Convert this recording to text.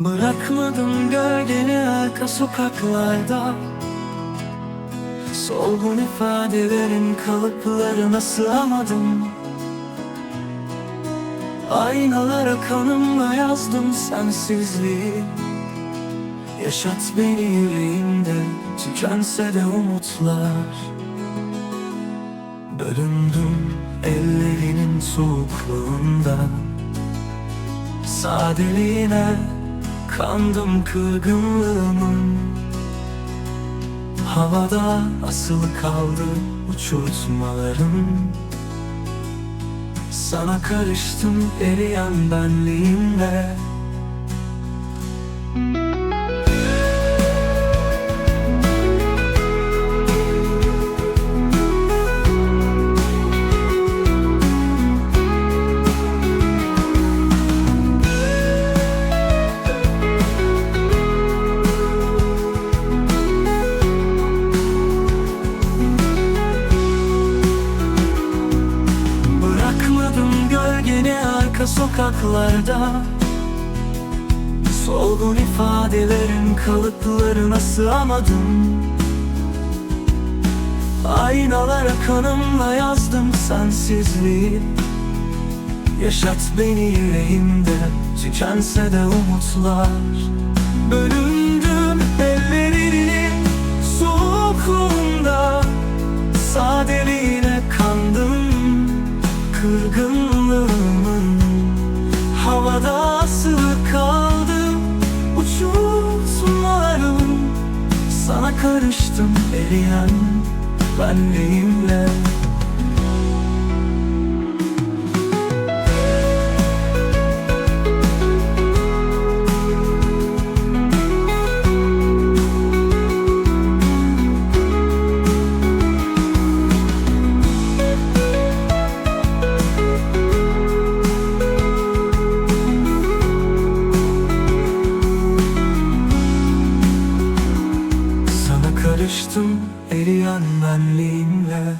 Bırakmadım gölgeni arka sokaklarda. Solgun ifadelerin kalıplarına sığamadım. Aynalara kanımla yazdım sensizliği. Yaşat beni yüreğimde Tükense de umutlar. Bölündüm ellerinin soğukluğunda Sadeliğine kandım kırgınlığımın. Havada asılı kaldı uçurtmalarım. Sana karıştım eriyen benliğimle arka sokaklarda. Solgun ifadelerin kalıplarına sığamadım. Aynalara kanımla yazdım sensizliği. Yaşat beni yüreğimde Tükense de umutlar. Bölündüm karıştım eriyen benliğimle Yarıştım eriyen benliğimle.